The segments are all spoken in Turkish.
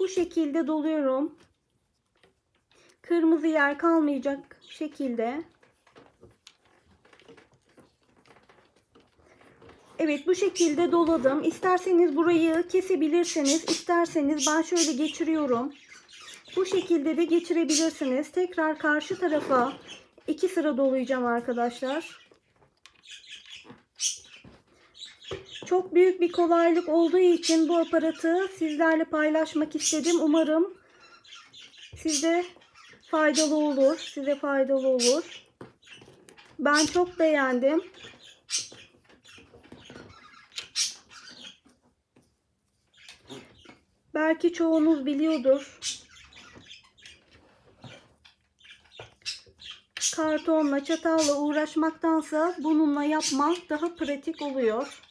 Bu şekilde doluyorum. Kırmızı yer kalmayacak şekilde. Evet bu şekilde doladım. İsterseniz burayı kesebilirsiniz. İsterseniz ben şöyle geçiriyorum. Bu şekilde de geçirebilirsiniz. Tekrar karşı tarafa iki sıra dolayacağım arkadaşlar. Çok büyük bir kolaylık olduğu için bu aparatı sizlerle paylaşmak istedim. Umarım size faydalı olur. Size faydalı olur. Ben çok beğendim. Belki çoğunuz biliyordur. Kartonla, çatalla uğraşmaktansa bununla yapmak daha pratik oluyor.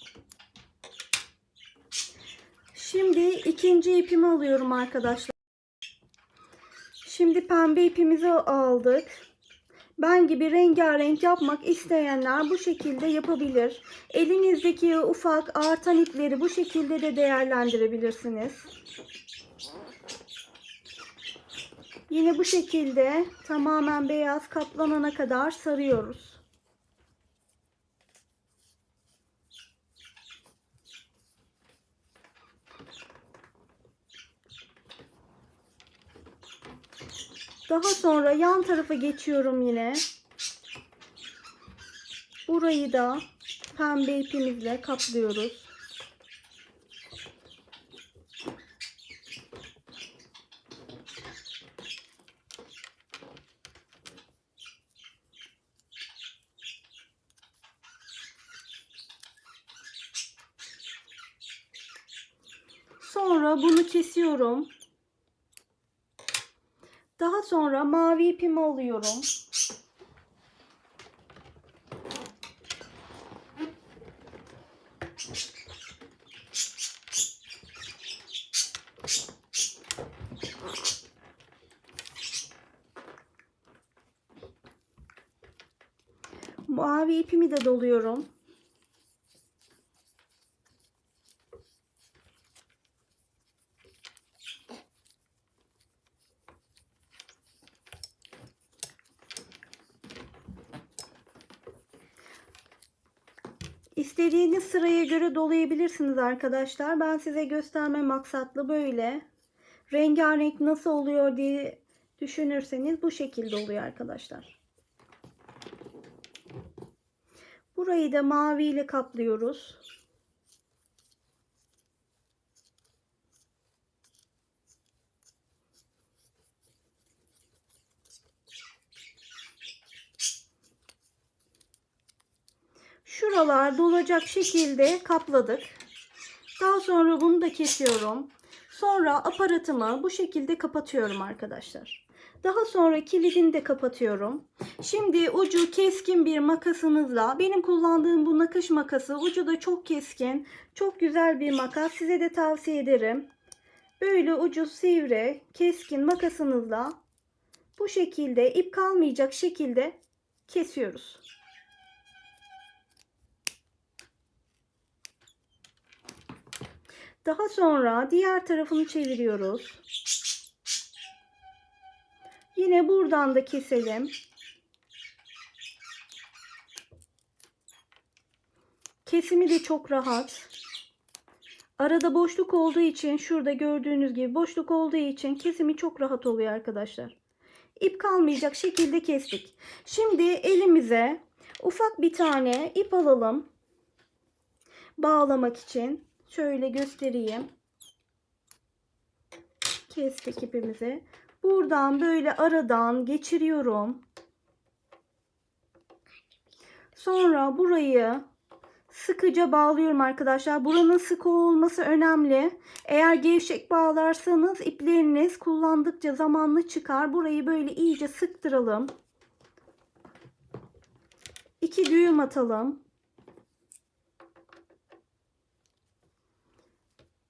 Şimdi ikinci ipimi alıyorum arkadaşlar. Şimdi pembe ipimizi aldık. Ben gibi rengarenk yapmak isteyenler bu şekilde yapabilir. Elinizdeki ufak artan ipleri bu şekilde de değerlendirebilirsiniz. Yine bu şekilde tamamen beyaz kaplanana kadar sarıyoruz. Daha sonra yan tarafa geçiyorum yine. Burayı da pembe ipimizle kaplıyoruz. Sonra bunu kesiyorum. Daha sonra mavi ipimi alıyorum. Mavi ipimi de doluyorum. İstediğiniz sıraya göre dolayabilirsiniz arkadaşlar. Ben size gösterme maksatlı böyle rengarenk nasıl oluyor diye düşünürseniz bu şekilde oluyor arkadaşlar. Burayı da mavi ile kaplıyoruz. Şuralar dolacak şekilde kapladık. Daha sonra bunu da kesiyorum. Sonra aparatımı bu şekilde kapatıyorum arkadaşlar. Daha sonra kilidini de kapatıyorum. Şimdi ucu keskin bir makasınızla benim kullandığım bu nakış makası ucu da çok keskin. Çok güzel bir makas. Size de tavsiye ederim. Böyle ucu sivri keskin makasınızla bu şekilde ip kalmayacak şekilde kesiyoruz. Daha sonra diğer tarafını çeviriyoruz. Yine buradan da keselim. Kesimi de çok rahat. Arada boşluk olduğu için şurada gördüğünüz gibi boşluk olduğu için kesimi çok rahat oluyor arkadaşlar. İp kalmayacak şekilde kestik. Şimdi elimize ufak bir tane ip alalım. Bağlamak için. Şöyle göstereyim. Kestik ipimizi. Buradan böyle aradan geçiriyorum. Sonra burayı sıkıca bağlıyorum arkadaşlar. Buranın sıkı olması önemli. Eğer gevşek bağlarsanız ipleriniz kullandıkça zamanlı çıkar. Burayı böyle iyice sıktıralım. İki düğüm atalım.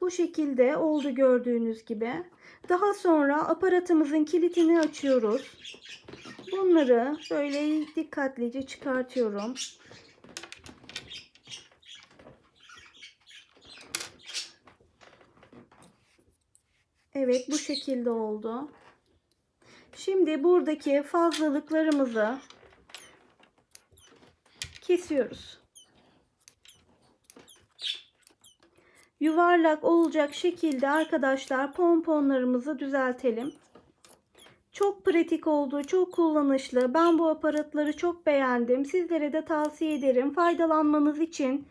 Bu şekilde oldu gördüğünüz gibi. Daha sonra aparatımızın kilitini açıyoruz. Bunları böyle dikkatlice çıkartıyorum. Evet bu şekilde oldu. Şimdi buradaki fazlalıklarımızı kesiyoruz. Yuvarlak olacak şekilde arkadaşlar pomponlarımızı düzeltelim. Çok pratik oldu, çok kullanışlı. Ben bu aparatları çok beğendim. Sizlere de tavsiye ederim. Faydalanmanız için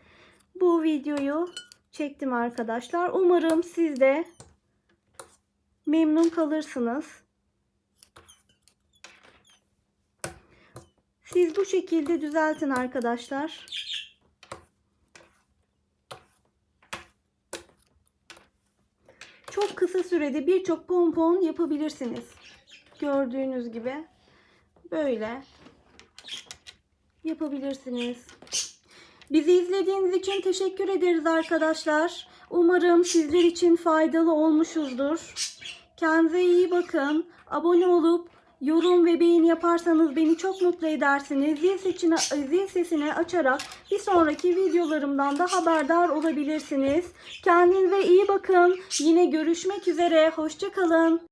bu videoyu çektim arkadaşlar. Umarım siz de memnun kalırsınız. Siz bu şekilde düzeltin arkadaşlar. Çok kısa sürede birçok pompon yapabilirsiniz. Gördüğünüz gibi böyle yapabilirsiniz. Bizi izlediğiniz için teşekkür ederiz arkadaşlar. Umarım sizler için faydalı olmuşuzdur. Kendinize iyi bakın. Abone olup yorum ve beğeni yaparsanız beni çok mutlu edersiniz. Zil sesini, zil sesini açarak bir sonraki videolarımdan da haberdar olabilirsiniz. Kendinize iyi bakın. Yine görüşmek üzere. Hoşçakalın.